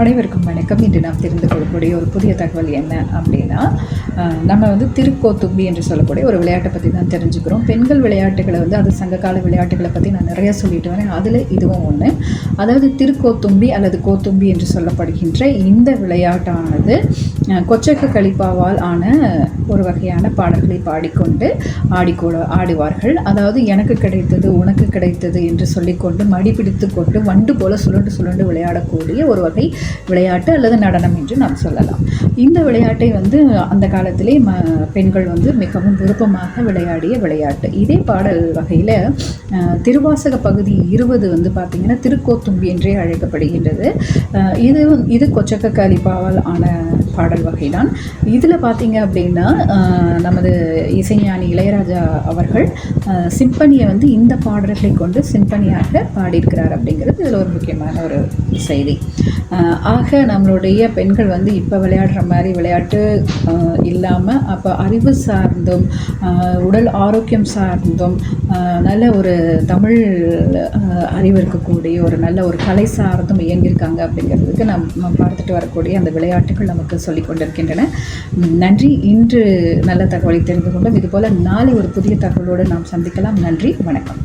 அனைவருக்கும் வணக்கம். இன்று நாம் தெரிந்து கொள்ளக்கூடிய ஒரு புதிய தகவல் என்ன அப்படின்னா நம்ம வந்து திருக்கோத்தும்பி என்று சொல்லக்கூடிய ஒரு விளையாட்டை பற்றி தான் தெரிஞ்சுக்கிறோம். பெண்கள் விளையாட்டுகளை வந்து அது சங்ககால விளையாட்டுகளை பற்றி நான் நிறைய சொல்லிட்டு வரேன். அதில் இதுவும் ஒன்று அதாவது திருக்கோத்தும்பி அல்லது கோத்தும்பி என்று சொல்லப்படுகின்ற இந்த விளையாட்டானது அஹ், கொச்சக்க கலிப்பாவால் ஆன ஒரு வகையான பாடல்களை பாடிக்கொண்டு ஆடிக்கொள்ள ஆடுவார்கள். அதாவது எனக்கு கிடைத்தது உனக்கு கிடைத்தது என்று சொல்லிக்கொண்டு மடிபிடித்து கொண்டு வண்டு போல சுழண்டு சுழண்டு விளையாடக்கூடிய ஒரு வகை விளையாட்டு அல்லது நடனம் என்று நாம் சொல்லலாம். இந்த விளையாட்டை வந்து அந்த காலத்திலே ம பெண்கள் வந்து மிகவும் விருப்பமாக விளையாடிய விளையாட்டு. இதே பாடல் வகையில் திருவாசக பகுதி இருபது வந்து பார்த்திங்கன்னா திருக்கோத்தும்பி என்றே அழைக்கப்படுகின்றது. இது இது கொச்சக்க கலிப்பாவால் ஆன பாடல் வகைதான். இதில் பார்த்திங்க அப்படின்னா நமது இசைஞானி இளையராஜா அவர்கள் சிம்பனியை வந்து இந்த பாடல்களை கொண்டு சிம்பனியாக பாடியிருக்கிறார் அப்படிங்கிறது இதில் ஒரு முக்கியமான ஒரு செய்தி. ஆக நம்மளுடைய பெண்கள் வந்து இப்போ விளையாடுற மாதிரி விளையாட்டு இல்லாமல் அப்போ அறிவு சார்ந்தும் உடல் ஆரோக்கியம் சார்ந்தும் நல்ல ஒரு தமிழ் அஹ் அறிவு இருக்கக்கூடிய ஒரு நல்ல ஒரு கலை சார்ந்தும் இயங்கியிருக்காங்க அப்படிங்கிறதுக்கு நம்ம பார்த்துட்டு வரக்கூடிய அந்த விளையாட்டுகள் நமக்கு சொல்லிக் கொண்டிருக்கின்றன. நன்றி. இன்று நல்ல தகவலை தெரிந்து கொண்டோம். இதுபோல் நாளை ஒரு புதிய தகவலோடு நாம் சந்திக்கலாம். நன்றி. வணக்கம்.